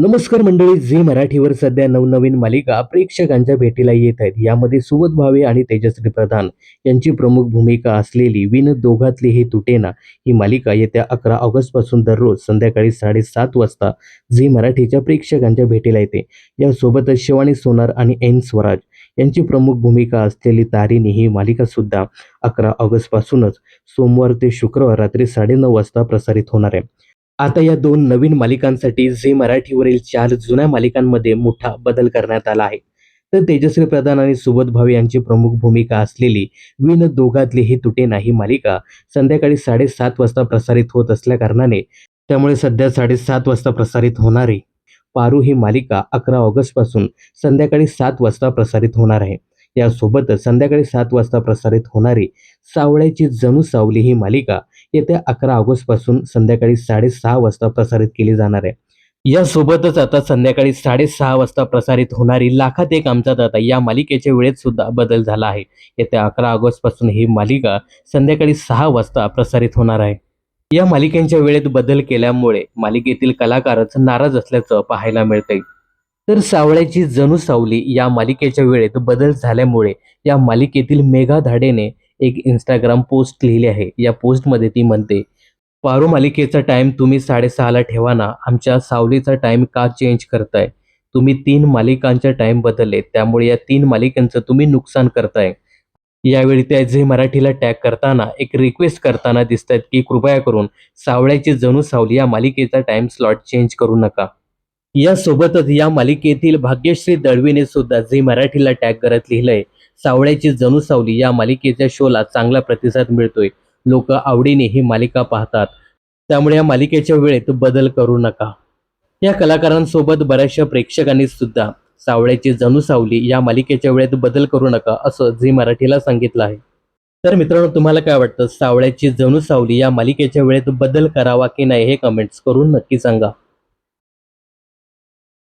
नमस्कार मंडळी झी मराठीवर सध्या नवनवीन मालिका प्रेक्षकांच्या भेटीला येत आहेत. यामध्ये सुबोध भावे आणि तेजश्री प्रधान यांची प्रमुख भूमिका असलेली विन दोघातली हे तुटेना ही मालिका येत्या अकरा ऑगस्टपासून दररोज संध्याकाळी साडेसात वाजता झी मराठीच्या प्रेक्षकांच्या भेटीला येते. यासोबतच शिवानी सोनार आणि एन स्वराज यांची प्रमुख भूमिका असलेली तारिणी ही मालिका सुद्धा अकरा ऑगस्ट पासूनच सोमवार ते शुक्रवार रात्री साडेनऊ वाजता प्रसारित होणार आहे. आता या दोन नवीन मालिकांसाठी झी मराठीवरील चार जुन्या मालिकांमध्ये मोठा बदल करण्यात आला आहे. तर तेजस्वी प्रधान आणि सुबोध भावे यांची प्रमुख भूमिका असलेली विन दोघातली ही तुटे नाही मालिका संध्याकाळी साडेसात वाजता प्रसारित होत असल्या कारणाने त्यामुळे सध्या साडेसात वाजता प्रसारित होणारी पारू ही मालिका अकरा ऑगस्टपासून संध्याकाळी सात वाजता प्रसारित होणार आहे. यासोबतच संध्याकाळी सात वाजता प्रसारित होणारी सावळ्याची जणू सावली ही मालिका येत्या अकरा ऑगस्टपासून संध्याकाळी साडेसहा वाजता प्रसारित केली जाणार आहे. यासोबतच आता संध्याकाळी साडेसहा वाजता प्रसारित होणारी लाखात एक आमचा दाता या मालिकेच्या वेळेत सुद्धा बदल झाला आहे. येत्या अकरा ऑगस्टपासून ही मालिका संध्याकाळी सहा वाजता प्रसारित होणार आहे. या मालिकेच्या वेळेत बदल केल्यामुळे मालिकेतील कलाकारच नाराज असल्याचं पाहायला मिळतंय. तर सावळ्याची जणू सावली या मालिकेच्या वेळेत बदल झाल्यामुळे या मालिकेतील मेघा धाडेने एक इंस्टाग्राम पोस्ट लिहिली आहे. या पोस्टमध्ये ती म्हणते पारो मालिकेचा टाइम तुम्ही साडेसहाला ठेवा ना. आमच्या सावलीचा टाइम का चेंज करताय? तुम्ही तीन मालिकांचा टाइम बदलले त्यामुळे या तीन मालिकांचं तुम्ही नुकसान करताय. यावेळी त्या झे मराठीला टॅग करताना एक रिक्वेस्ट करताना दिसत आहेत की कृपया करून सावळ्याची जणू सावली या मालिकेचा टाइम स्लॉट चेंज करू नका. यासोबतच या मालिकेतील भाग्यश्री दळवीने सुद्धा झी मराठीला टॅग करत लिहिलंय. सावळ्याची जणू सावली या मालिकेच्या शोला चांगला प्रतिसाद मिळतोय. लोक आवडीने ही मालिका पाहतात. त्यामुळे या मालिकेच्या वेळेत बदल करू नका. या कलाकारांसोबत बऱ्याचशा प्रेक्षकांनी सुद्धा सावळ्याची जणू सावली या मालिकेच्या वेळेत बदल करू नका असं झी मराठीला सांगितलं आहे. तर मित्रांनो तुम्हाला काय वाटतं? सावळ्याची जणू सावली या मालिकेच्या वेळेत बदल करावा की नाही हे कमेंट्स करून नक्की सांगा.